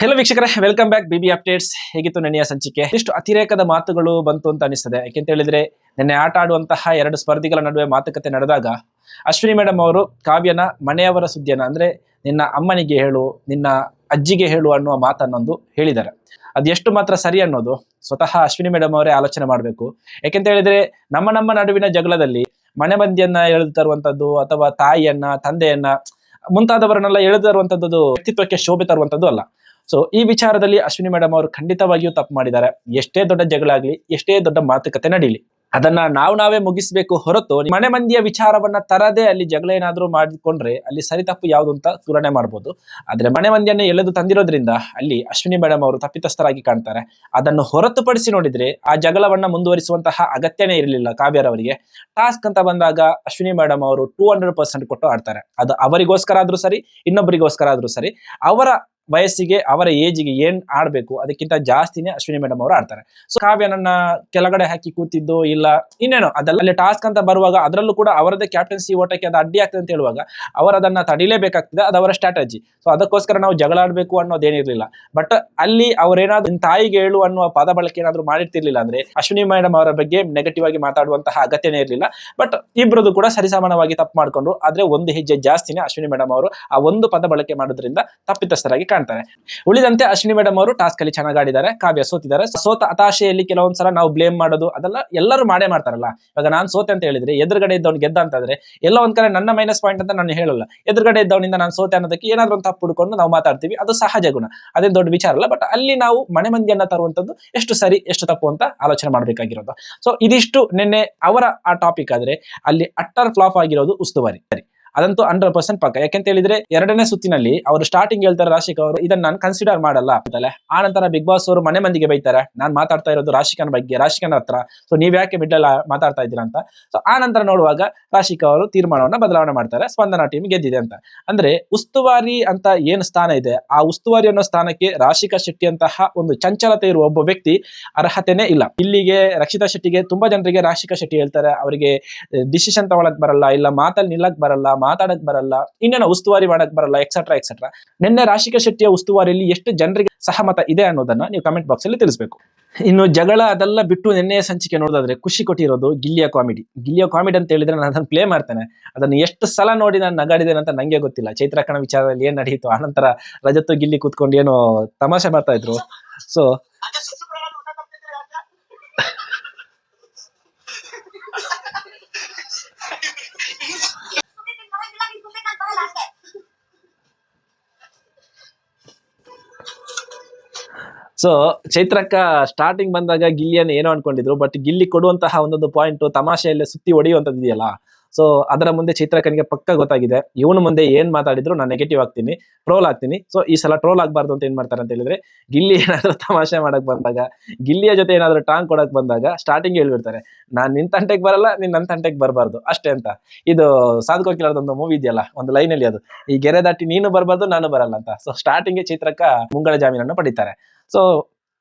Hello ವೀಕ್ಷಕರೇ welcome back Bibi updates ಹೇಗಿತ್ತು ನೆನೆಯ ಸಂಚಿಕೆ? ಇಷ್ಟು ಅತಿರೇಕದ ಮಾತುಗಳು ಬಂತು ಅಂತ ಅನಿಸ್ತದೆ ಯಾಕೆಂತ ಹೇಳಿದ್ರೆ, ನಿನ್ನೆ ಆಟ ಆಡುವಂತಹ ಎರಡು ಸ್ಪರ್ಧಿಗಳ ನಡುವೆ ಮಾತುಕತೆ ನಡೆದಾಗ ಅಶ್ವಿನಿ ಮೇಡಮ್ ಅವರು ಕಾವ್ಯನ, ಮನೆಯವರ ಸುದ್ದಿಯನ್ನು, ಅಂದ್ರೆ ನಿನ್ನ ಅಮ್ಮನಿಗೆ ಹೇಳು, ನಿನ್ನ ಅಜ್ಜಿಗೆ ಹೇಳು ಅನ್ನುವ ಮಾತನ್ನೊಂದು ಹೇಳಿದ್ದಾರೆ. ಅದೆಷ್ಟು ಮಾತ್ರ ಸರಿ ಅನ್ನೋದು ಸ್ವತಃ ಅಶ್ವಿನಿ ಮೇಡಮ್ ಅವರೇ ಆಲೋಚನೆ ಮಾಡಬೇಕು. ಯಾಕೆಂತ ಹೇಳಿದ್ರೆ, ನಮ್ಮ ನಮ್ಮ ನಡುವಿನ ಜಗಳದಲ್ಲಿ ಮನೆ ಮಂದಿಯನ್ನ ಎಳೆದು ತರುವಂತದ್ದು, ಅಥವಾ ತಾಯಿಯನ್ನ, ತಂದೆಯನ್ನ ಮುಂತಾದವರನ್ನೆಲ್ಲ ಎಳೆದು ತರುವಂತದ್ದು ವ್ಯಕ್ತಿತ್ವಕ್ಕೆ ಶೋಭೆ ತರುವಂತದ್ದು ಅಲ್ಲ. ಸೊ ಈ ವಿಚಾರದಲ್ಲಿ ಅಶ್ವಿನಿ ಮೇಡಮ್ ಅವರು ಖಂಡಿತವಾಗಿಯೂ ತಪ್ಪು ಮಾಡಿದ್ದಾರೆ. ಎಷ್ಟೇ ದೊಡ್ಡ ಜಗಳ ಆಗ್ಲಿ ಎಷ್ಟೇ ದೊಡ್ಡ ಮಾತುಕತೆ ನಡೀಲಿ, ಅದನ್ನ ನಾವು ನಾವೇ ಮುಗಿಸ್ಬೇಕು ಹೊರತು ಮನೆ ಮಂದಿಯ ವಿಚಾರವನ್ನ ತರದೇ ಅಲ್ಲಿ ಜಗಳ ಏನಾದರೂ ಮಾಡಿಕೊಂಡ್ರೆ ಅಲ್ಲಿ ಸರಿ ತಪ್ಪು ಯಾವುದು ಅಂತ ತುಲನೆ ಮಾಡ್ಬೋದು. ಆದ್ರೆ ಮನೆ ಮಂದಿಯನ್ನು ಎಳೆದು ತಂದಿರೋದ್ರಿಂದ ಅಲ್ಲಿ ಅಶ್ವಿನಿ ಮೇಡಮ್ ಅವರು ತಪ್ಪಿತಸ್ಥರಾಗಿ ಕಾಣ್ತಾರೆ. ಅದನ್ನು ಹೊರತುಪಡಿಸಿ ನೋಡಿದ್ರೆ ಆ ಜಗಳವನ್ನ ಮುಂದುವರಿಸುವಂತಹ ಅಗತ್ಯನೇ ಇರಲಿಲ್ಲ ಕಾವ್ಯರವರಿಗೆ ಟಾಸ್ಕ್ ಅಂತ ಬಂದಾಗ ಅಶ್ವಿನಿ ಮೇಡಮ್ ಅವರು ಟೂ ಹಂಡ್ರೆಡ್ ಪರ್ಸೆಂಟ್ ಕೊಟ್ಟು ಆಡ್ತಾರೆ. ಅದು ಅವರಿಗೋಸ್ಕರ ಆದ್ರೂ ಸರಿ ಇನ್ನೊಬ್ಬರಿಗೋಸ್ಕರ ಆದ್ರೂ ಸರಿ. ಅವರ ವಯಸ್ಸಿಗೆ ಅವರ ಏಜ್ಗೆ ಏನ್ ಆಡ್ಬೇಕು ಅದಕ್ಕಿಂತ ಜಾಸ್ತಿನೇ ಅಶ್ವಿನಿ ಮೇಡಮ್ ಅವರು ಆಡ್ತಾರೆ. ಸೊ ಕಾವ್ಯ ನನ್ನ ಕೆಳಗಡೆ ಹಾಕಿ ಕೂತಿದ್ದು ಇಲ್ಲ, ಇನ್ನೇನು ಅದಲ್ಲೇ ಟಾಸ್ಕ್ ಅಂತ ಬರುವಾಗ ಅದರಲ್ಲೂ ಕೂಡ ಅವರದೇ ಕ್ಯಾಪ್ಟನ್ಸಿ ಓಟಕ್ಕೆ ಅದು ಅಡ್ಡಿ ಆಗ್ತದೆ ಅಂತ ಹೇಳುವಾಗ ಅವರು ಅದನ್ನ ತಡಿಲೇಬೇಕಾಗ್ತದೆ, ಅದು ಅವರ ಸ್ಟ್ರಾಟಜಿ ಸೊ ಅದಕ್ಕೋಸ್ಕರ ನಾವು ಜಗಳ ಆಡ್ಬೇಕು ಅನ್ನೋದೇನಿರ್ಲಿಲ್ಲ ಬಟ್ ಅಲ್ಲಿ ಅವರೇನಾದ್ರೂ ತಾಯಿಗೆ ಹೇಳು ಅನ್ನುವ ಪದ ಬಳಕೆ ಏನಾದ್ರು ಮಾಡಿರ್ತಿರ್ಲಿಲ್ಲ ಅಂದ್ರೆ ಅಶ್ವಿನಿ ಮೇಡಮ್ ಅವರ ಬಗ್ಗೆ ನೆಗೆಟಿವ್ ಆಗಿ ಮಾತಾಡುವಂತಹ ಅಗತ್ಯನೇ ಇರಲಿಲ್ಲ. ಬಟ್ ಇಬ್ಬರದು ಕೂಡ ಸರಿಸಮಾನವಾಗಿ ತಪ್ಪು ಮಾಡ್ಕೊಂಡ್ರು. ಆದ್ರೆ ಒಂದು ಹೆಜ್ಜೆ ಜಾಸ್ತಿನೇ ಅಶ್ವಿನಿ ಮೇಡಮ್ ಅವರು ಆ ಒಂದು ಪದ ಬಳಕೆ ಮಾಡೋದ್ರಿಂದ ತಪ್ಪಿತಸ್ಥರಾಗಿ ಕಾಣ್ತಾರೆ ಉಳಿದಂತೆ ಅಶ್ವಿನಿ ಮೇಡಮ್ ಅವರು ಟಾಸ್ಕ್ ಅಲ್ಲಿ ಚೆನ್ನಾಗಿ ಆಡಿದ್ದಾರೆ ಕಾವ್ಯ ಸೋತಿದ್ದಾರೆ. ಸೋತ ಹತಾಶೆಯಲ್ಲಿ ಕೆಲವೊಂದ್ಸಲ ನಾವು ಬ್ಲೇಮ್ ಮಾಡೋದು, ಅದೆಲ್ಲ ಎಲ್ಲರೂ ಮಾಡೇ ಮಾಡ್ತಾರಲ್ಲ. ಇವಾಗ ನಾನು ಸೋತೆ ಅಂತ ಹೇಳಿದ್ರೆ, ಎದುರುಗಡೆ ಇದ್ದವ್ನು ಗೆದ್ದ ಅಂತಂದ್ರೆ, ಎಲ್ಲ ಒಂದ್ ಕಡೆ ನನ್ನ ಮೈನಸ್ ಪಾಯಿಂಟ್ ಅಂತ ನಾನು ಹೇಳಲ್ಲ. ಎದುರುಗಡೆ ಇದ್ದವನಿಂದ ನಾನು ಸೋತೆ ಅನ್ನೋದಕ್ಕೆ ಏನಾದ್ರು ಒಂದು ತಪ್ಪು ಹುಡ್ಕೊಂಡು ನಾವು ಮಾತಾಡ್ತೀವಿ, ಅದು ಸಹಜ ಗುಣ. ಅದೇನು ದೊಡ್ಡ ವಿಚಾರ ಅಲ್ಲ ಬಟ್ ಅಲ್ಲಿ ನಾವು ಮನೆ ಮಂದಿಯನ್ನ ತರುವಂತದ್ದು ಎಷ್ಟು ಸರಿ, ಎಷ್ಟು ತಪ್ಪು ಅಂತ ಆಲೋಚನೆ ಮಾಡಬೇಕಾಗಿರೋದು. ಸೊ ಇದಿಷ್ಟು ನಿನ್ನೆ ಅವರ ಆ ಟಾಪಿಕ್ ಆದ್ರೆ, ಅಲ್ಲಿ ಅಟ್ಟರ್ ಫ್ಲಾಪ್ ಆಗಿರೋದು ಉಸ್ತುವಾರಿ. ಸರಿ. ಅದಂತೂ ಹಂಡ್ರೆಡ್ ಪರ್ಸೆಂಟ್ ಪಕ್ಕ. ಯಾಕೆಂತ ಹೇಳಿದ್ರೆ ಎರಡನೇ ಸುತ್ತಿನಲ್ಲಿ ಅವರು ಸ್ಟಾರ್ಟಿಂಗ್ ಹೇಳ್ತಾರೆ ರಾಶಿಕ್ ಅವರು, ಇದನ್ನ ನಾನು ಕನ್ಸಿಡರ್ ಮಾಡಲ್ಲ ಅಂತಲೇ. ಆ ನಂತರ ಬಿಗ್ ಬಾಸ್ ಅವರು ಮನೆ ಮಂದಿಗೆ ಬೈತಾರೆ, ನಾನು ಮಾತಾಡ್ತಾ ಇರೋದು ರಾಶಿಕನ ಬಗ್ಗೆ, ರಾಶಿಕನ ಹತ್ರ. ಸೊ ನೀವ್ ಯಾಕೆ ಬಿಡಲ್ಲ ಮಾತಾಡ್ತಾ ಇದ್ದೀರಾ ಅಂತ. ಸೊ ಆ ನಂತರ ನೋಡುವಾಗ ರಾಶಿಕ ಅವರು ತೀರ್ಮಾನವನ್ನ ಬದಲಾವಣೆ ಮಾಡ್ತಾರೆ, ಸ್ಪಂದನಾ ಟೀಮ್ ಗೆದ್ದಿದೆ ಅಂತ. ಅಂದ್ರೆ ಉಸ್ತುವಾರಿ ಅಂತ ಏನು ಸ್ಥಾನ ಇದೆ, ಆ ಉಸ್ತುವಾರಿ ಅನ್ನೋ ಸ್ಥಾನಕ್ಕೆ ರಾಶಿಕಾ ಶೆಟ್ಟಿ ಅಂತಹ ಒಂದು ಚಂಚಲತೆ ಇರುವ ಒಬ್ಬ ವ್ಯಕ್ತಿ ಅರ್ಹತೆನೇ ಇಲ್ಲ. ಇಲ್ಲಿಗೆ ರಕ್ಷಿತಾ ಶೆಟ್ಟಿಗೆ ತುಂಬಾ ಜನರಿಗೆ ರಾಶಿಕಾ ಶೆಟ್ಟಿ ಹೇಳ್ತಾರೆ, ಅವರಿಗೆ ಡಿಸಿಷನ್ ತಗೊಳಕ್ ಬರಲ್ಲ, ಇಲ್ಲ ಮಾತಲ್ಲಿ ನಿಲ್ಲಕ್ ಬರಲ್ಲ ಮಾತಾಡಕ್ ಬರಲ್ಲ, ಇನ್ನೇನು ಉಸ್ತುವಾರಿ ಮಾಡಕ್ ಬರಲ್ಲ ಎಕ್ಸೆಟ್ರಾ ಎಕ್ಸೆಟ್ರಾ ನಿನ್ನೆ ರಾಶಿಕಾ ಶೆಟ್ಟಿಯ ಉಸ್ತುವಾರಿಯಲ್ಲಿ ಎಷ್ಟು ಜನರಿಗೆ ಸಹಮತ ಇದೆ ಅನ್ನೋದನ್ನ ನೀವು ಕಮೆಂಟ್ ಬಾಕ್ಸ್ ಅಲ್ಲಿ ತಿಳಿಸಬೇಕು. ಇನ್ನು ಜಗಳ ಅದೆಲ್ಲ ಬಿಟ್ಟು ನಿನ್ನೆಯ ಸಂಚಿಕೆ ನೋಡೋದಾದ್ರೆ ಖುಷಿ ಕೊಟ್ಟಿರೋದು ಗಿಲ್ಲಿಯ ಕಾಮಿಡಿ. ಗಿಲ್ಲಿಯ ಕಾಮಿಡಿ ಅಂತ ಹೇಳಿದ್ರೆ ನಾನು ಅದನ್ನು ಪ್ಲೇ ಮಾಡ್ತೇನೆ. ಅದನ್ನು ಎಷ್ಟು ಸಲ ನೋಡಿ ನಾನು ನಗಾಡಿದ್ದೇನೆ ಅಂತ ನಂಗೆ ಗೊತ್ತಿಲ್ಲ. ಚೈತ್ರಕಣ ವಿಚಾರದಲ್ಲಿ ಏನ್ ನಡೆಯಿತು ಆನಂತರ ರಜತ್ತು ಗಿಲ್ಲಿ ಕೂತ್ಕೊಂಡು ಏನೋ ತಮಾಷೆ ಮಾಡ್ತಾ ಇದ್ರು. ಸೊ ಸೊ ಚೈತ್ರಕ್ಕ ಸ್ಟಾರ್ಟಿಂಗ್ ಬಂದಾಗ ಗಿಲ್ಲಿಯನ್ನು ಏನೋ ಅನ್ಕೊಂಡಿದ್ರು ಬಟ್ ಗಿಲ್ಲಿ ಕೊಡುವಂತಹ ಒಂದೊಂದು ಪಾಯಿಂಟ್ ತಮಾಷೆಯಲ್ಲೇ ಸುತ್ತಿ ಹೊಡೆಯುವಂಥದ್ದು ಇದೆಯಲ್ಲ? ಸೊ ಅದರ ಮುಂದೆ ಚಿತ್ರಕನಿಗೆ ಪಕ್ಕ ಗೊತ್ತಾಗಿದೆ. ಇವನು ಮುಂದೆ ಏನ್ ಮಾತಾಡಿದ್ರು ನಾನು ನೆಗೆಟಿವ್ ಆಗ್ತೀನಿ ಟ್ರೋಲ್ ಆಗ್ತೀನಿ. ಸೊ ಈ ಸಲ ಟ್ರೋಲ್ ಆಗ್ಬಾರ್ದು ಅಂತ ಏನ್ ಮಾಡ್ತಾರೆ ಅಂತ ಹೇಳಿದ್ರೆ, ಗಿಲ್ಲಿ ಏನಾದ್ರೂ ತಮಾಷೆ ಮಾಡಕ್ ಬಂದಾಗ, ಗಿಲ್ಲಿಯ ಜೊತೆ ಏನಾದ್ರೂ ಟಾಂಗ್ ಕೊಡಕ್ ಬಂದಾಗ ಸ್ಟಾರ್ಟಿಂಗ್ ಹೇಳ್ಬಿಡ್ತಾರೆ, ನಾನ್ ನಿನ್ ತಂಟೆಗೆ ಬರಲ್ಲ, ನೀನ್ ನನ್ನ ತಂಟೆಗೆ ಬರಬಾರ್ದು. ಅಷ್ಟೇ ಅಂತ. ಇದು ಸಾಧುಕೋಕಿಲಾರ್ದೊಂದು ಮೂವಿ ಇದೆಯಲ್ಲ, ಒಂದು ಲೈನ್ ಅಲ್ಲಿ ಅದು. ಈ ಗೆರೆ ದಾಟಿ ನೀನು ಬರಬಾರ್ದು, ನಾನು ಬರಲ್ಲ ಅಂತ. ಸೊ ಸ್ಟಾರ್ಟಿಂಗ್ ಚಿತ್ರಕ್ಕ ಮುಂಗಡ ಜಾಮೀನನ್ನು ಪಡಿತಾರೆ. ಸೊ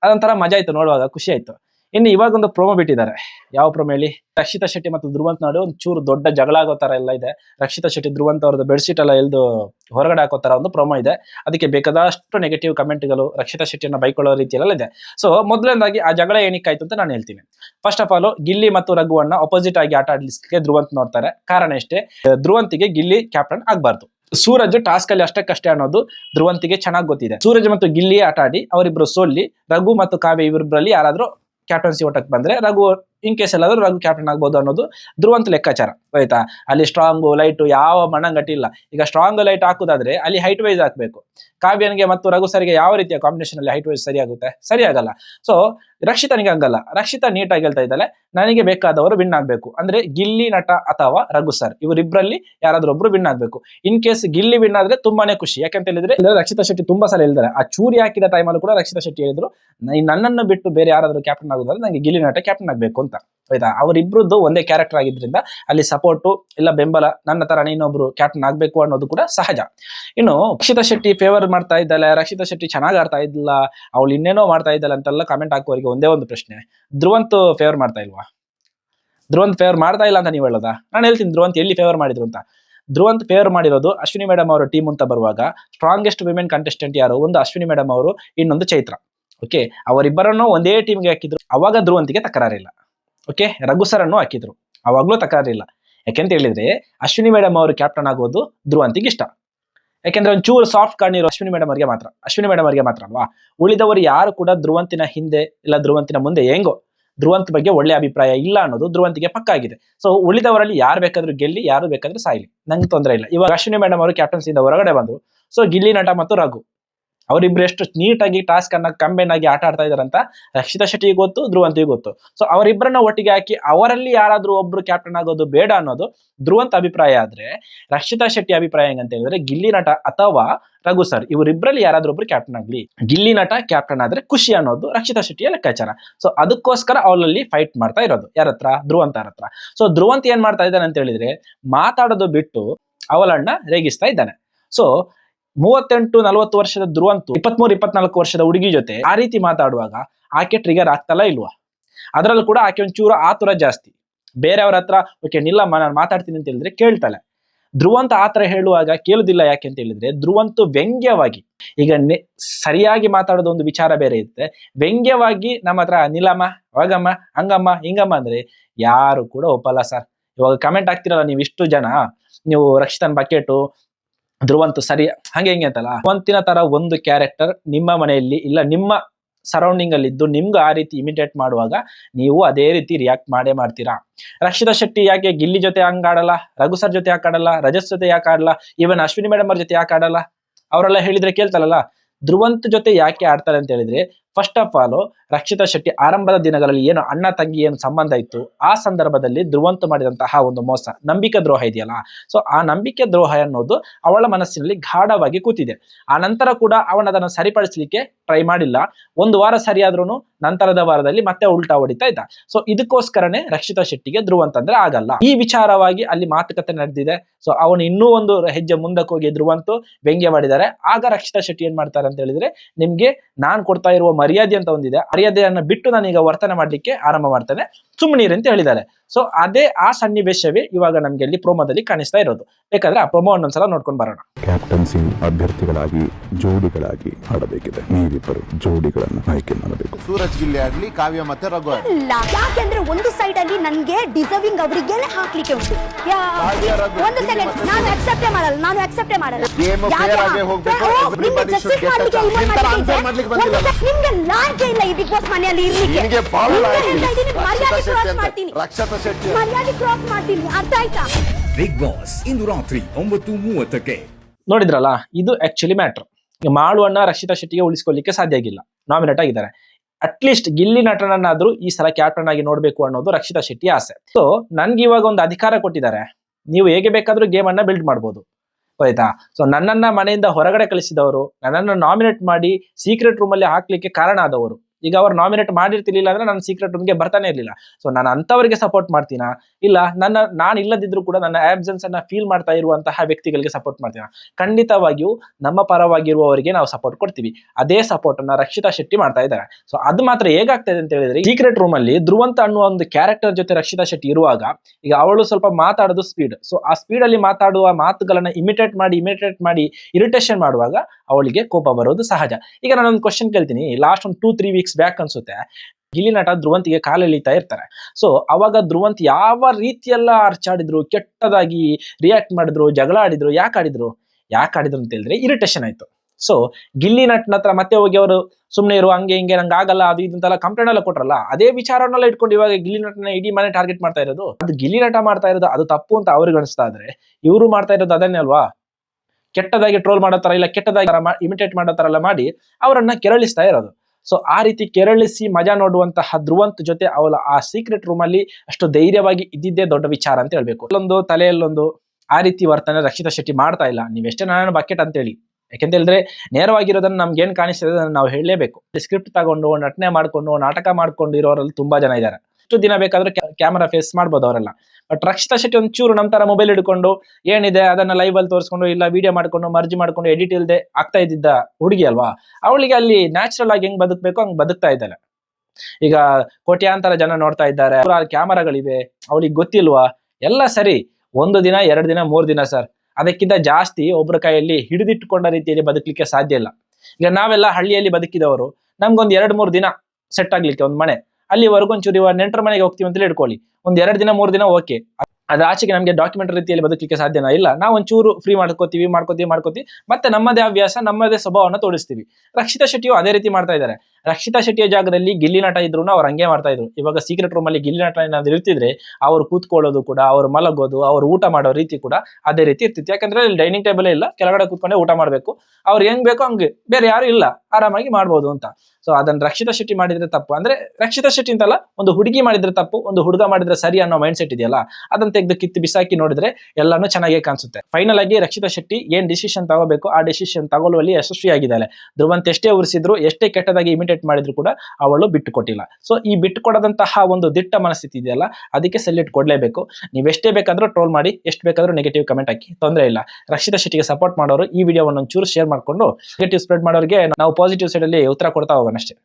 ಅದೊಂಥರ ಮಜಾ ಆಯ್ತು ನೋಡುವಾಗ, ಖುಷಿ ಆಯ್ತು. ಇನ್ನು ಇವಾಗ ಒಂದು ಪ್ರೋಮೋ ಬಿಟ್ಟಿದ್ದಾರೆ. ಯಾವ ಪ್ರೋಮೋ ಹೇಳಿ? ರಕ್ಷಿತಾ ಶೆಟ್ಟಿ ಮತ್ತು ಧ್ರುವಂತ್ ನಾಡು ಒಂದು ಚೂರು ದೊಡ್ಡ ಜಗಳ ಆಗೋ ತರ ಎಲ್ಲ ಇದೆ. ರಕ್ಷಿತಾ ಶೆಟ್ಟಿ, ಧ್ರುವಂತ್ ಅವ್ರದ್ದು ಬೆಡ್ಶೀಟ್ ಎಲ್ಲ ಎಲ್ದು ಹೊರಗಡೆ ಹಾಕೋ ತರ ಒಂದು ಪ್ರೋಮೋ ಇದೆ. ಅದಕ್ಕೆ ಬೇಕಾದಷ್ಟು ನೆಗೆಟಿವ್ ಕಮೆಂಟ್ಗಳು ರಕ್ಷಿತಾ ಶೆಟ್ಟಿಯನ್ನ ಬೈಕೊಳ್ಳೋ ರೀತಿಯಲ್ಲ ಇದೆ. ಸೊ ಮೊದಲನೇದಾಗಿ ಆ ಜಗಳ ಏನಕ್ಕಾಯ್ತು ಅಂತ ನಾನು ಹೇಳ್ತೀನಿ. ಫಸ್ಟ್ ಆಫ್ ಆಲ್ ಗಿಲ್ಲಿ ಮತ್ತು ರಘುವನ್ನ ಅಪೋಸಿಟ್ ಆಗಿ ಆಟ ಆಡ್ಲಿಕ್ಕೆ ಧ್ರುವಂತ್ ನೋಡ್ತಾರೆ. ಕಾರಣ ಎಷ್ಟೇ? ಧ್ರುವಂತಿಗೆ ಗಿಲ್ಲಿ ಕ್ಯಾಪ್ಟನ್ ಆಗಬಾರ್ದು. ಸೂರಜ್ ಟಾಸ್ಕ್ ಅಲ್ಲಿ ಅಷ್ಟಕ್ಕಷ್ಟೇ ಅನ್ನೋದು ಧ್ರುವಂತಿಗೆ ಚೆನ್ನಾಗಿ ಗೊತ್ತಿದೆ. ಸೂರಜ್ ಮತ್ತು ಗಿಲ್ಲಿ ಆಟ ಆಡಿ ಅವರಿಬ್ರು ಸೋಲ್ಲಿ ರಘು ಮತ್ತು ಕಾವ್ಯ ಇವರಿಬ್ಬರಲ್ಲಿ ಯಾರಾದ್ರೂ ಕ್ಯಾಪ್ಟನ್ಸಿ ಓಟಕ್ಕೆ ಬಂದ್ರೆ ರಘು ಇನ್ ಕೇಸ್ ಎಲ್ಲಾದ್ರೂ ರಘು ಕ್ಯಾಪ್ಟನ್ ಆಗ್ಬೋದು ಅನ್ನೋದು ಧ್ರುವಂತ ಲೆಕ್ಕಾಚಾರ, ಆಯ್ತಾ? ಅಲ್ಲಿ ಸ್ಟ್ರಾಂಗು ಲೈಟು ಯಾವ ಮಣ್ಣಂಗಟ್ಟಿಲ್ಲ ಈಗ ಸ್ಟ್ರಾಂಗ್ ಲೈಟ್ ಹಾಕುದಾದ್ರೆ ಅಲ್ಲಿ ಹೈಟ್ ವೈಸ್ ಹಾಕಬೇಕು. ಕಾವ್ಯನಿಗೆ ಮತ್ತು ರಘು ಸರಿಗೆ ಯಾವ ರೀತಿಯ ಕಾಂಬಿನೇಷನ್ ಅಲ್ಲಿ ಹೈಟ್ ವೈಸ್ ಸರಿಯಾಗುತ್ತೆ? ಸರಿಯಾಗಲ್ಲ. ಸೊ ರಕ್ಷಿತನಿಗೆ ಹಂಗಲ್ಲ. ರಕ್ಷಿತ ನೀಟಾಗಿ ಹೇಳ್ತಾ ಇದ್ದಾಳೆ. ನನಗೆ ಬೇಕಾದವರು ವಿನ್ ಆಗಬೇಕು. ಅಂದ್ರೆ ಗಿಲ್ಲಿ ನಟ ಅಥವಾ ರಘು ಸರ್ ಇವರಿಬ್ಬರಲ್ಲಿ ಯಾರಾದ್ರೂ ಒಬ್ರು ವಿನ್ ಆಗ್ಬೇಕು. ಇನ್ ಕೇಸ್ ಗಿಲ್ಲಿ ವಿನ್ ಆದ್ರೆ ತುಂಬಾನೇ ಖುಷಿ. ಯಾಕಂತ ಹೇಳಿದ್ರೆ ರಕ್ಷಿತಾ ಶೆಟ್ಟಿ ತುಂಬಾ ಸಲ ಹೇಳಿದ್ದಾರೆ. ಆ ಚೂರಿ ಹಾಕಿದ ಟೈಮಲ್ಲೂ ಕೂಡ ರಕ್ಷಿತಾ ಶೆಟ್ಟಿ ಹೇಳಿದ್ರು ನನ್ನನ್ನು ಬಿಟ್ಟು ಬೇರೆ ಯಾರಾದ್ರೂ ಕ್ಯಾಪ್ಟನ್ ಆಗೋದಾದ್ರೆ ನನಗೆ ಗಿಲ್ಲಿ ನಟ ಕ್ಯಾಪ್ಟನ್ ಆಗಬೇಕು ಆಯ್ತಾ? ಅವರಿಬ್ರದ್ದು ಒಂದೇ ಕ್ಯಾರೆಕ್ಟರ್ ಆಗಿದ್ರಿಂದ ಅಲ್ಲಿ ಸಪೋರ್ಟು ಇಲ್ಲ ಬೆಂಬಲ, ನನ್ನ ತರ ಇನ್ನೊಬ್ರು ಕ್ಯಾಪ್ಟನ್ ಆಗ್ಬೇಕು ಅನ್ನೋದು ಕೂಡ ಸಹಜ. ಇನ್ನು ರಕ್ಷಿತಾ ಶೆಟ್ಟಿ ಫೇವರ್ ಮಾಡ್ತಾ ಇದ್ದಾಳೆ, ರಕ್ಷಿತಾ ಶೆಟ್ಟಿ ಚೆನ್ನಾಗಿ ಆಡ್ತಾ ಇದ್ದಿಲ್ಲ ಅವಳು ಇನ್ನೇನೋ ಮಾಡ್ತಾ ಇದ್ದಲ್ಲ ಅಂತೆಲ್ಲ ಕಮೆಂಟ್ ಹಾಕೋರಿಗೆ ಒಂದೇ ಒಂದು ಪ್ರಶ್ನೆ. ಧ್ರುವಂತ್ ಫೇವರ್ ಮಾಡ್ತಾ ಇಲ್ವಾ? ಧ್ರುವಂತ್ ಫೇವರ್ ಮಾಡ್ತಾ ಇಲ್ಲ ಅಂತ ನೀವು ಹೇಳೋದಾ? ನಾನು ಹೇಳ್ತೀನಿ, ಧ್ರುವಂತ್ ಎಲ್ಲಿ ಫೇವರ್ ಮಾಡಿದ್ರು ಅಂತ. ಧ್ರುವಂತ್ ಫೇವರ್ ಮಾಡಿರೋದು ಅಶ್ವಿನಿ ಮೇಡಮ್ ಅವರ ಟೀಮ್ ಅಂತ ಬರುವಾಗ ಸ್ಟ್ರಾಂಗೆಸ್ಟ್ ವಿಮೆನ್ ಕಂಟೆಸ್ಟೆಂಟ್ ಯಾರು ಒಂದು ಅಶ್ವಿನಿ ಮೇಡಮ್ ಅವರು ಇನ್ನೊಂದು ಚೈತ್ರ. ಓಕೆ ಅವರಿಬ್ಬರನ್ನು ಒಂದೇ ಟೀಮ್ಗೆ ಹಾಕಿದ್ರು, ಅವಾಗ ಧ್ರುವಂತಿಗೆ ತಕರಾರಿಲ್ಲ. ಓಕೆ ರಘು ಸರ್ ಅನ್ನು ಹಾಕಿದ್ರು. ಅವಾಗ್ಲೂ ತಕರಾರಿಲ್ಲ ಯಾಕೆಂತ ಹೇಳಿದ್ರೆ, ಅಶ್ವಿನಿ ಮೇಡಮ್ ಅವರು ಕ್ಯಾಪ್ಟನ್ ಆಗೋದು ಧ್ರುವಂತಿಗೆ ಇಷ್ಟ. ಯಾಕೆಂದ್ರೆ ಒಂಚೂರು ಸಾಫ್ಟ್ ಕಾಣಿರೋ ಅಶ್ವಿನಿ ಮೇಡಮ್ ಅವರಿಗೆ ಮಾತ್ರ. ಅಶ್ವಿನಿ ಮೇಡಮ್ ಅವರಿಗೆ ಮಾತ್ರ ಅಲ್ವಾ? ಉಳಿದವರು ಯಾರು ಕೂಡ ಧ್ರುವಂತಿನ ಹಿಂದೆ ಇಲ್ಲ ಧ್ರುವಂತಿನ ಮುಂದೆ ಹೆಂಗೋ, ಧ್ರುವಂತ ಬಗ್ಗೆ ಒಳ್ಳೆ ಅಭಿಪ್ರಾಯ ಇಲ್ಲ ಅನ್ನೋದು ಧ್ರುವಂತಿಗೆ ಪಕ್ಕ ಆಗಿದೆ. ಸೊ ಉಳಿದವರಲ್ಲಿ ಯಾರು ಬೇಕಾದ್ರೂ ಗೆಲ್ಲಿ, ಯಾರು ಬೇಕಾದ್ರೂ ಸಾಯಿಲಿ. ನಂಗೆ ತೊಂದರೆ ಇಲ್ಲ. ಇವಾಗ ಅಶ್ವಿನಿ ಮೇಡಮ್ ಅವರು ಕ್ಯಾಪ್ಟನ್ಸಿಂದ ಹೊರಗಡೆ ಬಂದರು. ಸೊ ಗಿಲ್ಲಿ ನಟ ಮತ್ತು ರಘು. ಅವರಿಬ್ರು ಎಷ್ಟು ನೀಟಾಗಿ ಟಾಸ್ಕ್ ಅನ್ನ ಕಂಬೈನ್ ಆಗಿ ಆಟ ಆಡ್ತಾ ಇದಾರಂತ ರಕ್ಷಿತಾ ಶೆಟ್ಟಿಗೆ ಗೊತ್ತು, ಧ್ರುವಂತಿಗೆ ಗೊತ್ತು. ಸೊ ಅವರಿಬ್ಬರನ್ನ ಒಟ್ಟಿಗೆ ಹಾಕಿ ಅವರಲ್ಲಿ ಯಾರಾದ್ರೂ ಒಬ್ರು ಕ್ಯಾಪ್ಟನ್ ಆಗೋದು ಬೇಡ ಅನ್ನೋದು ಧ್ರುವಂತ ಅಭಿಪ್ರಾಯ ಆದ್ರೆ, ರಕ್ಷಿತಾ ಶೆಟ್ಟಿ ಅಭಿಪ್ರಾಯ ಹೆಂಗಂತ ಹೇಳಿದ್ರೆ, ಗಿಲ್ಲಿ ನಟ ಅಥವಾ ರಘು ಸರ್ ಇವರಿಬ್ಬರಲ್ಲಿ ಯಾರಾದ್ರೂ ಒಬ್ರು ಕ್ಯಾಪ್ಟನ್ ಆಗ್ಲಿ. ಗಿಲ್ಲಿ ನಟ ಕ್ಯಾಪ್ಟನ್ ಆದ್ರೆ ಖುಷಿ ಅನ್ನೋದು ರಕ್ಷಿತಾ ಶೆಟ್ಟಿಯ ಲೆಕ್ಕಾಚಾರ. ಸೊ ಅದಕ್ಕೋಸ್ಕರ ಅವಳಲ್ಲಿ ಫೈಟ್ ಮಾಡ್ತಾ ಇರೋದು. ಯಾರತ್ರ ಧ್ರುವಂತ್ ಹತ್ರ? ಸೊ ಧ್ರುವಂತ್ ಏನ್ ಮಾಡ್ತಾ ಇದ್ದಾನೆ ಅಂತ ಹೇಳಿದ್ರೆ, ಮಾತಾಡೋದು ಬಿಟ್ಟು ಅವಳನ್ನ ರೇಗಿಸ್ತಾ ಇದ್ದಾನೆ. ಸೊ ಮೂವತ್ತೆಂಟು ನಲವತ್ತು ವರ್ಷದ ಧ್ರುವಂತು ಇಪ್ಪತ್ಮೂರು, ಇಪ್ಪತ್ನಾಲ್ಕು ವರ್ಷದ ಹುಡುಗಿ ಜೊತೆ ಆ ರೀತಿ ಮಾತಾಡುವಾಗ ಆಕೆ ಟ್ರಿಗರ್ ಆಗ್ತಲ್ಲ ಇಲ್ವಾ? ಅದರಲ್ಲೂ ಕೂಡ ಆಕೆ ಒಂಚೂರು ಆತುರ ಜಾಸ್ತಿ. ಬೇರೆಯವ್ರ ಹತ್ರ, ಓಕೆ, ನಿಲ್ಲಮ್ಮ, ನಾನು ಮಾತಾಡ್ತೀನಿ ಅಂತ ಹೇಳಿದ್ರೆ ಕೇಳ್ತಾಳೆ. ಧ್ರುವಂತ ಆತರ ಹೇಳುವಾಗ ಕೇಳುದಿಲ್ಲ ಯಾಕೆ ಅಂತ ಹೇಳಿದ್ರೆ, ಧ್ರುವಂತು ವ್ಯಂಗ್ಯವಾಗಿ, ಈಗ ಸರಿಯಾಗಿ ಮಾತಾಡೋದು ಒಂದು ವಿಚಾರ ಬೇರೆ ಇರುತ್ತೆ. ವ್ಯಂಗ್ಯವಾಗಿ ನಮ್ಮ ಹತ್ರ ನಿಲಮ್ಮ ಹೋಗಮ್ಮ, ಹಂಗಮ್ಮ, ಹಿಂಗಮ್ಮ ಅಂದ್ರೆ ಯಾರು ಕೂಡ ಒಪ್ಪಲ್ಲ ಸರ್. ಇವಾಗ ಕಮೆಂಟ್ ಆಗ್ತಿರಲ್ಲ ನೀವು ಇಷ್ಟು ಜನ, ನೀವು ರಕ್ಷಿತನ್ ಬಕೆಟು ಧ್ರುವಂತು ಸರಿ, ಹಂಗೆ ಹಿಂಗೆ ಅಂತಲ್ಲ? ಧ್ರುವಂತಿನ ತರ ಒಂದು ಕ್ಯಾರೆಕ್ಟರ್ ನಿಮ್ಮ ಮನೆಯಲ್ಲಿ ಇಲ್ಲ, ನಿಮ್ಮ ಸರೌಂಡಿಂಗ್ ಅಲ್ಲಿ ಇದ್ದು ನಿಮ್ಗೆ ಆ ರೀತಿ ಇಮಿಟೇಟ್ ಮಾಡುವಾಗ ನೀವು ಅದೇ ರೀತಿ ರಿಯಾಕ್ಟ್ ಮಾಡೇ ಮಾಡ್ತೀರಾ? ರಕ್ಷಿತಾ ಶೆಟ್ಟಿ ಯಾಕೆ ಗಿಲ್ಲಿ ಜೊತೆ ಹಂಗ ಆಡಲ್ಲ? ರಘು ಸರ್ ಜೊತೆ ಯಾಕೆ ಆಡಲ್ಲ? ರಜಸ್ ಜೊತೆ ಯಾಕೆ ಆಡಲ್ಲ? ಈವನ್ ಅಶ್ವಿನಿ ಮೇಡಮ್ ಅವ್ರ ಜೊತೆ ಯಾಕೆ ಆಡಲ್ಲ? ಅವರೆಲ್ಲ ಹೇಳಿದ್ರೆ ಕೇಳ್ತಾರಲ್ಲ, ಧ್ರುವಂತ್ ಜೊತೆ ಯಾಕೆ ಆಡ್ತಾರೆ ಅಂತ ಹೇಳಿದ್ರೆ first of all Rakshitha Shetty ಆರಂಭದ ದಿನಗಳಲ್ಲಿ ಏನು ಅಣ್ಣ ತಂಗಿ ಏನು ಸಂಬಂಧ ಇತ್ತು, ಆ ಸಂದರ್ಭದಲ್ಲಿ ಧ್ರುವಂತ ಮಾಡಿದಂತಹ ಒಂದು ಮೋಸ, ನಂಬಿಕೆ ದ್ರೋಹ ಇದೆಯಲ್ಲ? ಸೊ ಆ ನಂಬಿಕೆ ದ್ರೋಹ ಅನ್ನೋದು ಅವಳ ಮನಸ್ಸಿನಲ್ಲಿ ಗಾಢವಾಗಿ ಕೂತಿದೆ. ಆ ನಂತರ ಕೂಡ ಅವನ ಅದನ್ನು ಸರಿಪಡಿಸಲಿಕ್ಕೆ ಟ್ರೈ ಮಾಡಿಲ್ಲ. ಒಂದು ವಾರ ಸರಿಯಾದ್ರೂ ನಂತರದ ವಾರದಲ್ಲಿ ಮತ್ತೆ ಉಲ್ಟಾ ಹೊಡಿತಾ ಇದ್ದ. ಸೊ ಇದಕ್ಕೋಸ್ಕರನೇ ರಕ್ಷಿತಾ ಶೆಟ್ಟಿಗೆ ಧ್ರುವಂತ ಅಂದ್ರೆ ಆಗಲ್ಲ. ಈ ವಿಚಾರವಾಗಿ ಅಲ್ಲಿ ಮಾತುಕತೆ ನಡೆದಿದೆ. ಸೊ ಅವನು ಇನ್ನೂ ಒಂದು ಹೆಜ್ಜೆ ಮುಂದಕ್ಕೆ ಹೋಗಿ ಧ್ರುವಂತು ವ್ಯಂಗ್ಯ ಮಾಡಿದ್ದಾರೆ ಆಗ ರಕ್ಷಿತಾ ಶೆಟ್ಟಿ ಏನ್ ಮಾಡ್ತಾರೆ ಅಂತ ಹೇಳಿದ್ರೆ, ನಿಮ್ಗೆ ನಾನ್ ಕೊಡ್ತಾ ಇರುವ ಮರ್ಯಾದೆ ಅಂತ ಒಂದಿದೆ. ಅರಿಯಾದಿಯನ್ನು ಬಿಟ್ಟು ನಾನೀಗ ವರ್ತನೆ ಮಾಡಲಿಕ್ಕೆ ಆರಂಭ ಮಾಡ್ತೇನೆ. ಸುಮ್ಮನೀರಿ ಅಂತ ಹೇಳಿದ್ದಾರೆ. ಸೊ ಅದೇ ಆ ಸನ್ನಿವೇಶವೇ ಇವಾಗ ನಮ್ಗೆ ಇಲ್ಲಿ ಪ್ರೋಮೋದಲ್ಲಿ ಕಾಣಿಸ್ತಾ ಇರೋದು. ಬೇಕಾದ್ರೆ ಆ ಪ್ರೋಮೋ ಒಂದೊಂದ್ಸಲ ನೋಡ್ಕೊಂಡು ಬರೋಣ. ಕ್ಯಾಪ್ಟನ್ಸಿ ಅಭ್ಯರ್ಥಿಗಳಾಗಿ ಜೋಡಿಗಳಾಗಿ ಆಡಬೇಕಿದೆ ನೀವಿಬ್ಬರು ಜೋಡಿಗಳನ್ನು ಆಯ್ಕೆ ಮಾಡಬೇಕು. ಸೂರಜ್ ಗಿಲ್ಲಿ ಆಗ್ಲಿ ಕಾವ್ಯ ಮತ್ತೆ ರಘು ಯಾಕೆಂದ್ರೆ ಒಂದು ಅಲ್ಲಿ ನನಗೆ ಡಿಸರ್ವಿಂಗ್ ಅವರಿಗೆ ಹಾಕ್ಲಿಕ್ಕೆ ಉಂಟು. ಒಂದು ಸೆಕೆಂಡ್ ನಾನು ಅಕ್ಸೆಪ್ಟೇ ಮಾಡಲ್ಲ ನಾನು ಅಕ್ಸೆಪ್ಟೇ ಮಾಡಲ್ಲ. ನಿಮ್ಗೆ chance. ಇಲ್ಲ ಈ ಬಿಗ್ ಬಾಸ್ ಮನೆಯಲ್ಲಿ ಇರ್ಲಿಕ್ಕೆ. ಮರ್ಯಾದೆ ಮಾಡ್ತೀನಿ. ಮರ್ಯಾದೆ ಕ್ರಾಸ್ ಮಾಡ್ತೀನಿ. ಅರ್ಥ ಆಯ್ತಾ? ಬಿಗ್ ಬಾಸ್ ಇಂದು ರಾತ್ರಿ ಒಂಬತ್ತು ಮೂವತ್ತಕ್ಕೆ. ನೋಡಿದ್ರಲ್ಲ ಇದು ಆಕ್ಚುಲಿ ಮ್ಯಾಟ್ರ್ ಮಾಡುವಣ್ಣ ರಕ್ಷಿತಾ ಶೆಟ್ಟಿಗೆ ಉಳಿಸ್ಕೊಳ್ಳಿಕ್ಕೆ ಸಾಧ್ಯ ಆಗಿಲ್ಲ. ನಾಮಿನೇಟ್ ಆಗಿದ್ದಾರೆ. ಅಟ್ಲೀಸ್ಟ್ ಗಿಲ್ಲಿ ನಟನನ್ನಾದ್ರೂ ಈ ಸಲ ಕ್ಯಾಪ್ಟನ್ ಆಗಿ ನೋಡ್ಬೇಕು ಅನ್ನೋದು ರಕ್ಷಿತಾ ಶೆಟ್ಟಿ ಆಸೆ. ಸೊ ನನ್ಗೆ ಇವಾಗ ಒಂದು ಅಧಿಕಾರ ಕೊಟ್ಟಿದ್ದಾರೆ. ನೀವು ಹೇಗೆ ಬೇಕಾದ್ರೂ ಗೇಮ್ ಅನ್ನ ಬಿಲ್ಡ್ ಮಾಡ್ಬೋದು. ಆಯ್ತಾ? ಸೊ ನನ್ನನ್ನ ಮನೆಯಿಂದ ಹೊರಗಡೆ ಕಳಿಸಿದವರು, ನನ್ನನ್ನು ನಾಮಿನೇಟ್ ಮಾಡಿ ಸೀಕ್ರೆಟ್ ರೂಮ್ ಅಲ್ಲಿ ಹಾಕ್ಲಿಕ್ಕೆ ಕಾರಣ ಆದವರು. ಈಗ ಅವ್ರು ನಾಮಿನೇಟ್ ಮಾಡಿರ್ತಿರ್ಲಿಲ್ಲ ಅಂದ್ರೆ ನಾನು ಸೀಕ್ರೆಟ್ ರೂಮ್ಗೆ ಬರ್ತಾನೆ ಇರ್ಲಿಲ್ಲ. ಸೊ ನಾನು ಅಂತವರಿಗೆ ಸಪೋರ್ಟ್ ಮಾಡ್ತೀನ? ಇಲ್ಲ, ನನ್ನ ನಾನು ಇಲ್ಲದಿದ್ರು ಕೂಡ ನನ್ನ ಆಬ್ಸೆನ್ಸ್ ಅನ್ನ ಫೀಲ್ ಮಾಡ್ತಾ ಇರುವಂತಹ ವ್ಯಕ್ತಿಗಳಿಗೆ ಸಪೋರ್ಟ್ ಮಾಡ್ತೀನ? ಖಂಡಿತವಾಗಿಯೂ ನಮ್ಮ ಪರವಾಗಿರುವವರಿಗೆ ನಾವು ಸಪೋರ್ಟ್ ಕೊಡ್ತೀವಿ. ಅದೇ ಸಪೋರ್ಟ್ ಅನ್ನ ರಕ್ಷಿತಾ ಶೆಟ್ಟಿ ಮಾಡ್ತಾ ಇದ್ದಾರೆ. ಸೊ ಅದು ಮಾತ್ರ ಹೇಗಾಗ್ತದೆ ಅಂತ ಹೇಳಿದ್ರೆ ಸೀಕ್ರೆಟ್ ರೂಮ್ ಅಲ್ಲಿ ಧ್ರುವಂತ ಅನ್ನುವ ಒಂದು ಕ್ಯಾರೆಕ್ಟರ್ ಜೊತೆ ರಕ್ಷಿತಾ ಶೆಟ್ಟಿ ಇರುವಾಗ, ಈಗ ಅವಳು ಸ್ವಲ್ಪ ಮಾತಾಡೋದು ಸ್ಪೀಡ್ ಸೊ ಆ ಸ್ಪೀಡ್ ಅಲ್ಲಿ ಮಾತಾಡುವ ಮಾತುಗಳನ್ನ ಇಮಿಟೇಟ್ ಮಾಡಿ ಇಮಿಟೇಟ್ ಮಾಡಿ ಇರಿಟೇಷನ್ ಮಾಡುವಾಗ ಅವಳಿಗೆ ಕೋಪ ಬರೋದು ಸಹಜ. ಈಗ ನಾನು ಒಂದು ಕ್ವಶನ್ ಕೇಳ್ತೀನಿ. ಲಾಸ್ಟ್ ಒಂದು ಟೂ ತ್ರೀ ವೀಕ್ಸ್ ಬ್ಯಾಕ್ ಅನ್ಸುತ್ತೆ. ಗಿಲಿ ನಟ ಧ್ರುವಂತಿಗೆ ಕಾಲೆಳಿತಾ ಇರ್ತಾರೆ. ಸೊ ಅವಾಗ ಧ್ರುವಂತ್ ಯಾವ ರೀತಿಯೆಲ್ಲ ಅರ್ಚಾಡಿದ್ರು ಕೆಟ್ಟದಾಗಿ ರಿಯಾಕ್ಟ್ ಮಾಡಿದ್ರು, ಜಗಳ ಆಡಿದ್ರು, ಯಾಕೆ ಆಡಿದ್ರು? ಯಾಕೆ ಆಡಿದ್ರು ಅಂತ ಹೇಳಿದ್ರೆ ಇರಿಟೇಷನ್ ಆಯ್ತು. ಸೊ ಗಿಲ್ಲಿ ನಟ್ನ ಹತ್ರ ಮತ್ತೆ ಹೋಗಿ ಅವರು ಸುಮ್ಮನೆ ಇರು, ಹಂಗೆ ಹಿಂಗೆ, ನಂಗೆ ಆಗಲ್ಲ, ಅದು ಇದಂತೆಲ್ಲ ಕಂಪ್ಲೇಂಟ್ ಎಲ್ಲ ಕೊಟ್ರಲ್ಲ, ಅದೇ ವಿಚಾರವನ್ನೆಲ್ಲ ಇಟ್ಕೊಂಡು ಇವಾಗ ಗಿಲ್ಲಿ ನಟನ ಇಡೀ ಮನೆ ಟಾರ್ಗೆಟ್ ಮಾಡ್ತಾ ಇರೋದು. ಅದು ಗಿಲ್ಲಿ ನಟ ಮಾಡ್ತಾ ಇರೋದು, ಅದು ತಪ್ಪು ಅಂತ ಅವ್ರಿಗೆ ಅನಿಸ್ತಾ ಇದ್ರೆ, ಇವರು ಮಾಡ್ತಾ ಇರೋದು ಅದನ್ನೇ ಅಲ್ವಾ? ಕೆಟ್ಟದಾಗಿ ಟ್ರೋಲ್ ಮಾಡೋ ತರ ಇಲ್ಲ, ಕೆಟ್ಟದಾಗಿ ಇಮಿಟೇಟ್ ಮಾಡೋ ತರ ಎಲ್ಲ ಮಾಡಿ, ಅವರನ್ನ ಕೆರಳಿಸ್ತಾ ಇರೋದು. ಸೊ ಆ ರೀತಿ ಕೆರಳಿಸಿ ಮಜಾ ನೋಡುವಂತಹ ಧ್ರುವಂತ್ ಜೊತೆ ಅವಳ ಆ ಸೀಕ್ರೆಟ್ ರೂಮ್ ಅಲ್ಲಿ ಅಷ್ಟು ಧೈರ್ಯವಾಗಿ ಇದ್ದಿದ್ದೇ ದೊಡ್ಡ ವಿಚಾರ ಅಂತ ಹೇಳ್ಬೇಕು. ಅಲ್ಲೊಂದು ತಲೆಯಲ್ಲೊಂದು ಆ ರೀತಿ ವರ್ತನೆ ರಕ್ಷಿತಾ ಶೆಟ್ಟಿ ಮಾಡ್ತಾ ಇಲ್ಲ. ನೀವೆಷ್ಟೇ ನಾನು ಬಕೆಟ್ ಅಂತ ಹೇಳಿ ಯಾಕೆಂತ ಹೇಳಿದ್ರೆ ನೇರವಾಗಿರೋದನ್ನ ನಮ್ಗೆ ಏನ್ ಕಾಣಿಸ್ತದೆ ನಾವು ಹೇಳಲೇಬೇಕು. ಸ್ಕ್ರಿಪ್ಟ್ ತಗೊಂಡು, ನಟನೆ ಮಾಡ್ಕೊಂಡು, ನಾಟಕ ಮಾಡ್ಕೊಂಡು ಇರೋರಲ್ಲಿ ತುಂಬಾ ಜನ ಇದ್ದಾರೆ. ಎಷ್ಟು ದಿನ ಬೇಕಾದ್ರೂ ಕ್ಯಾಮರಾ ಫೇಸ್ ಮಾಡ್ಬೋದು ಅವರೆಲ್ಲ. ಬಟ್ ರಕ್ಷಿತಾ ಶೆಟ್ಟಿ ಒಂಚೂರು ನಮ್ಮ ತರ ಮೊಬೈಲ್ ಹಿಡ್ಕೊಂಡು ಏನಿದೆ ಅದನ್ನ ಲೈವ್ ಅಲ್ಲಿ ತೋರಿಸ್ಕೊಂಡು ಇಲ್ಲ ವಿಡಿಯೋ ಮಾಡ್ಕೊಂಡು, ಮರ್ಜಿ ಮಾಡ್ಕೊಂಡು ಎಡಿಟ್ ಇಲ್ಲದೆ ಆಗ್ತಾ ಇದ್ದಿದ್ದ ಹುಡುಗಿ ಅಲ್ವಾ? ಅವಳಿಗೆ ಅಲ್ಲಿ ನ್ಯಾಚುರಲ್ ಆಗಿ ಹೆಂಗ್ ಬದುಕ್ಬೇಕು ಹಂಗ್ ಬದುಕ್ತಾ ಇದ್ದಾಳೆ. ಈಗ ಕೋಟ್ಯಾಂತರ ಜನ ನೋಡ್ತಾ ಇದ್ದಾರೆ ಕ್ಯಾಮರಾಗಳಿವೆ, ಅವಳಿಗೆ ಗೊತ್ತಿಲ್ವಾ? ಎಲ್ಲ ಸರಿ, ಒಂದು ದಿನ, ಎರಡು ದಿನ, ಮೂರು ದಿನ ಸರ್. ಅದಕ್ಕಿಂತ ಜಾಸ್ತಿ ಒಬ್ಬರ ಕೈಯಲ್ಲಿ ಹಿಡಿದಿಟ್ಟುಕೊಂಡ ರೀತಿಯಲ್ಲಿ ಬದುಕಲಿಕ್ಕೆ ಸಾಧ್ಯ ಇಲ್ಲ. ಈಗ ನಾವೆಲ್ಲ ಹಳ್ಳಿಯಲ್ಲಿ ಬದುಕಿದವರು, ನಮ್ಗೊಂದು ಎರಡು ಮೂರು ದಿನ ಸೆಟ್ ಆಗ್ಲಿಕ್ಕೆ ಒಂದು ಮನೆ. ಅಲ್ಲಿವರೆಗೂ ಒಂಚೂರು ಇವಾಗ ನೆಂಟರ ಮನೆಗೆ ಹೋಗ್ತೀವಿ ಅಂತಲೇ ಇಟ್ಕೊಳ್ಳಿ ಒಂದ್ ಎರಡು ದಿನ, ಮೂರು ದಿನ ಓಕೆ ಅದ್ರ ಆಚೆಗೆ ನಮಗೆ ಡಾಕ್ಯುಮೆಂಟ್ ರೀತಿಯಲ್ಲಿ ಬದುಕಲಿಕ್ಕೆ ಸಾಧ್ಯನ ಇಲ್ಲ. ನಾವು ಒಂಚೂರು ಫ್ರೀ ಮಾಡ್ಕೋತೀವಿ ಮಾಡ್ಕೋತೀವಿ ಮಾಡ್ಕೋತೀವಿ. ಮತ್ತೆ ನಮ್ಮದೇ ಹವ್ಯಾಸ, ನಮ್ಮದೇ ಸ್ವಭಾವವನ್ನು ತೋರಿಸ್ತೀವಿ. ರಕ್ಷಿತಾ ಶೆಟ್ಟಿಯು ಅದೇ ರೀತಿ ಮಾಡ್ತಾ ಇದ್ದಾರೆ. ರಕ್ಷಿತಾ ಶೆಟ್ಟಿಯ ಜಾಗದಲ್ಲಿ ಗಿಲ್ಲಿ ನಟ ಇದ್ರು ಅವ್ರು ಹಂಗೆ ಮಾಡ್ತಾ ಇದ್ರು. ಇವಾಗ ಸೀಕ್ರೆಟ್ ರೂಮ್ ಅಲ್ಲಿ ಗಿಲ್ಲಿ ನಟ ಏನಾದ್ರು ಇರ್ತಿದ್ರೆ ಅವ್ರು ಕೂತ್ಕೊಳ್ಳೋದು ಕೂಡ, ಅವ್ರು ಮಲಗೋದು, ಅವ್ರು ಊಟ ಮಾಡೋ ರೀತಿ ಕೂಡ ಅದೇ ರೀತಿ ಇರ್ತಿತ್ತು. ಯಾಕಂದ್ರೆ ಅಲ್ಲಿ ಡೈನಿಂಗ್ ಟೇಬಲ್ ಇಲ್ಲ, ಕೆಳಗಡೆ ಕೂತ್ಕೊಂಡೆ ಊಟ ಮಾಡಬೇಕು. ಅವ್ರು ಹೆಂಗ್ ಬೇಕೋ ಹಂಗೆ, ಬೇರೆ ಯಾರು ಇಲ್ಲ. ಆರಾಮಾಗಿ ಮಾಡ್ಬೋದು ಅಂತ. ಸೊ ಅದನ್ನ ರಕ್ಷಿತಾ ಶೆಟ್ಟಿ ಮಾಡಿದ್ರೆ ತಪ್ಪು. ಅಂದ್ರೆ ರಕ್ಷಿತಾ ಶೆಟ್ಟಿ ಅಂತಲ್ಲ, ಒಂದು ಹುಡುಗಿ ಮಾಡಿದ್ರೆ ತಪ್ಪು, ಒಂದು ಹುಡುಗ ಮಾಡಿದ್ರೆ ಸರಿ ಅನ್ನೋ ಮೈಂಡ್ ಸೆಟ್ ಇದೆಯಲ್ಲ, ಅದನ್ನ ತೆಗೆದು ಕಿತ್ತು ಬಿಸಾಕಿ ನೋಡಿದ್ರೆ ಎಲ್ಲಾನು ಚೆನ್ನಾಗಿ ಕಾಣಿಸುತ್ತೆ. ಫೈನಲ್ ಆಗಿ ರಕ್ಷಿತಾ ಶೆಟ್ಟಿ ಏನ್ ಡಿಸಿಷನ್ ತಗೋಬೇಕು, ಆ ಡಿಸಿಷನ್ ತಗೊಳ್ಳುವಲ್ಲಿ ಯಶಸ್ವಿಯಾಗಿದ್ದಾಳೆ. ಧ್ರುವಂತ್ ಎಷ್ಟೇ ಉರಿಸಿದ್ರು, ಎಷ್ಟೇ ಕೆಟ್ಟದಾಗಿ ಇಮಿಟೇಟ್ ಮಾಡಿದ್ರು ಕೂಡ ಅವಳು ಬಿಟ್ಟು ಕೊಟ್ಟಿಲ್ಲ. ಸೊ ಈ ಬಿಟ್ಟು ಕೊಡದಂತಹ ಒಂದು ದಿಟ್ಟ ಮನಸ್ಥಿತಿ ಇದೆಯಲ್ಲ, ಅದಕ್ಕೆ ಸೆಲ್ಯೂಟ್ ಕೊಡ್ಲೇಬೇಕು. ಎಷ್ಟೇ ಬೇಕಾದ್ರೂ ಟ್ರೋಲ್ ಮಾಡಿ, ಎಷ್ಟು ಬೇಕಾದ್ರೂ ನೆಗೆಟಿವ್ ಕಮೆಂಟ್ ಹಾಕಿ, ತೊಂದರೆ ಇಲ್ಲ. ರಕ್ಷಿತಾ ಶೆಟ್ಟಿಗೆ ಸಪೋರ್ಟ್ ಮಾಡೋರು ಈ ವಿಡಿಯೋವನ್ನು ಒಂಚೂರು ಶೇರ್ ಮಾಡ್ಕೊಂಡು ನೆಗೆಟಿವ್ ಸ್ಪ್ರೆಡ್ ಮಾಡೋರಿಗೆ ನಾವು ಪಾಸಿಟಿವ್ ಸೈಡ್ ಅಲ್ಲಿ ಉತ್ತರ ಕೊಡ್ತಾ ಹೋಗೋಣ. gelmiştir.